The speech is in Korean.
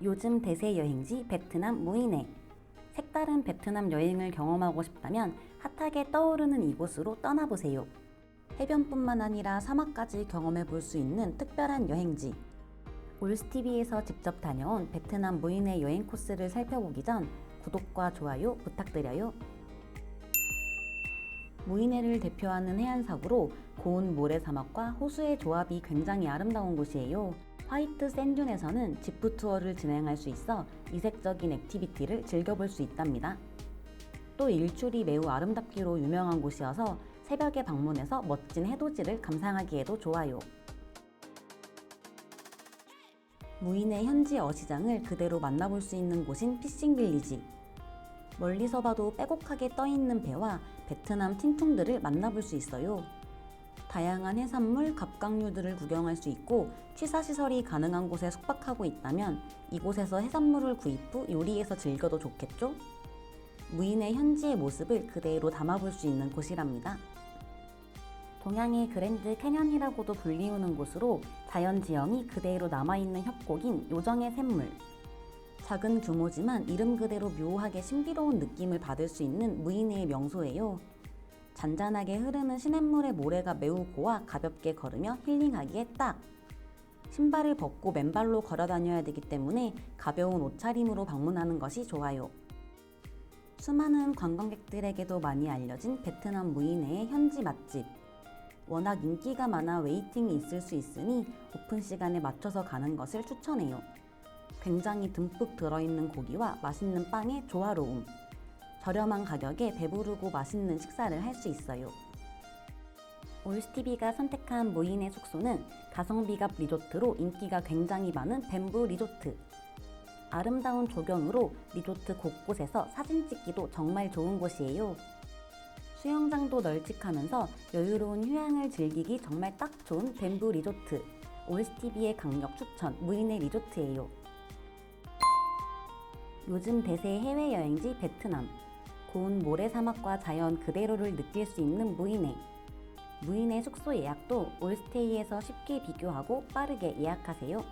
요즘 대세 여행지 베트남 무이네. 색다른 베트남 여행을 경험하고 싶다면 핫하게 떠오르는 이곳으로 떠나보세요. 해변뿐만 아니라 사막까지 경험해 볼 수 있는 특별한 여행지. 올스티비에서 직접 다녀온 베트남 무이네 여행 코스를 살펴보기 전 구독과 좋아요 부탁드려요. 무이네를 대표하는 해안사구로 고운 모래사막과 호수의 조합이 굉장히 아름다운 곳이에요. 화이트 샌듐에서는 지프 투어를 진행할 수 있어 이색적인 액티비티를 즐겨볼 수 있답니다. 또 일출이 매우 아름답기로 유명한 곳이어서 새벽에 방문해서 멋진 해돋이를 감상하기에도 좋아요. 무인의 현지 어시장을 그대로 만나볼 수 있는 곳인 피싱 빌리지. 멀리서 봐도 빼곡하게 떠있는 배와 베트남 틴퉁들을 만나볼 수 있어요. 다양한 해산물, 갑각류들을 구경할 수 있고 취사시설이 가능한 곳에 숙박하고 있다면 이곳에서 해산물을 구입 후 요리해서 즐겨도 좋겠죠? 무인의 현지의 모습을 그대로 담아볼 수 있는 곳이랍니다. 동양의 그랜드 캐년이라고도 불리우는 곳으로 자연 지형이 그대로 남아있는 협곡인 요정의 샘물. 작은 규모지만 이름 그대로 묘하게 신비로운 느낌을 받을 수 있는 무인의 명소예요. 잔잔하게 흐르는 시냇물의 모래가 매우 고와 가볍게 걸으며 힐링하기에 딱! 신발을 벗고 맨발로 걸어 다녀야 되기 때문에 가벼운 옷차림으로 방문하는 것이 좋아요. 수많은 관광객들에게도 많이 알려진 베트남 무인의 현지 맛집. 워낙 인기가 많아 웨이팅이 있을 수 있으니 오픈 시간에 맞춰서 가는 것을 추천해요. 굉장히 듬뿍 들어있는 고기와 맛있는 빵의 조화로움. 저렴한 가격에 배부르고 맛있는 식사를 할 수 있어요. 올스티비가 선택한 무인의 숙소는 가성비가 리조트로 인기가 굉장히 많은 뱀부 리조트. 아름다운 조경으로 리조트 곳곳에서 사진 찍기도 정말 좋은 곳이에요. 수영장도 널찍하면서 여유로운 휴양을 즐기기 정말 딱 좋은 뱀부 리조트. 올스티비의 강력 추천 무인의 리조트예요. 요즘 대세 해외 여행지 베트남. 고운 모래 사막과 자연 그대로를 느낄 수 있는 무인해. 무인의 숙소 예약도 올스테이에서 쉽게 비교하고 빠르게 예약하세요.